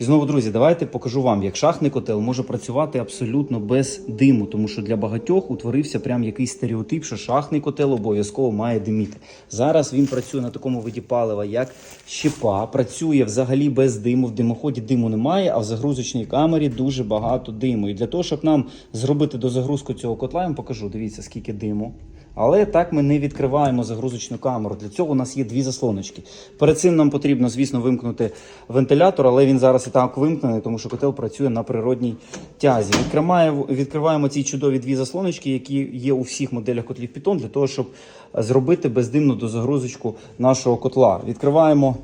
І знову, друзі, давайте покажу вам, як шахтний котел може працювати абсолютно без диму, тому що для багатьох утворився прям якийсь стереотип, що шахтний котел обов'язково має диміти. Зараз він працює на такому виді палива, як щепа, працює взагалі без диму. В димоході диму немає, а в загрузочній камері дуже багато диму. І для того, щоб нам зробити до загрузку цього котла, я вам покажу. Дивіться, скільки диму. Але так ми не відкриваємо загрузочну камеру. Для цього у нас є дві заслоночки. Перед цим нам потрібно, звісно, вимкнути вентилятор, але він зараз і так вимкнений, тому що котел працює на природній тязі. Відкриваємо, відкриваємо ці чудові дві заслоночки, які є у всіх моделях котлів Python, для того, щоб зробити бездимну дозагрузочку нашого котла. Відкриваємо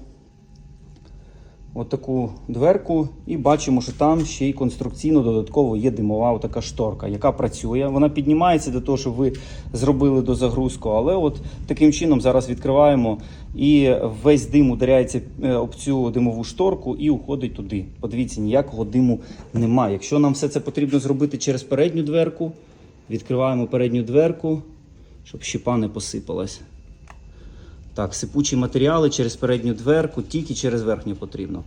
отаку дверку і бачимо, що там ще й конструкційно додатково є димова така шторка, яка працює. Вона піднімається для того, щоб ви зробили дозагрузку. Але от таким чином зараз відкриваємо і весь дим ударяється е, об цю димову шторку і уходить туди. Подивіться, ніякого диму немає. Якщо нам все це потрібно зробити через передню дверку, відкриваємо передню дверку, щоб щепа не посипалась. Так, сипучі матеріали через передню дверку, тільки через верхню потрібно.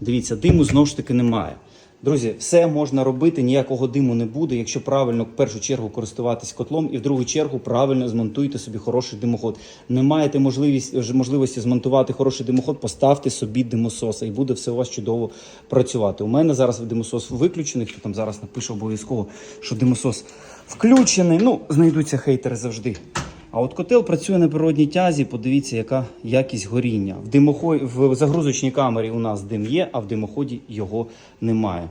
Дивіться, диму знову ж таки немає. Друзі, все можна робити, ніякого диму не буде, якщо правильно в першу чергу користуватись котлом, і в другу чергу правильно змонтуйте собі хороший димоход. Не маєте можливості змонтувати хороший димоход, поставте собі димососа, і буде все у вас чудово працювати. У мене зараз димосос виключений. Хто там зараз напише обов'язково, що димосос включений. Ну, знайдуться хейтери завжди. А от котел працює на природній тязі. Подивіться, яка якість горіння. В димохо... в загрузочній камері у нас дим є, а в димоході його немає.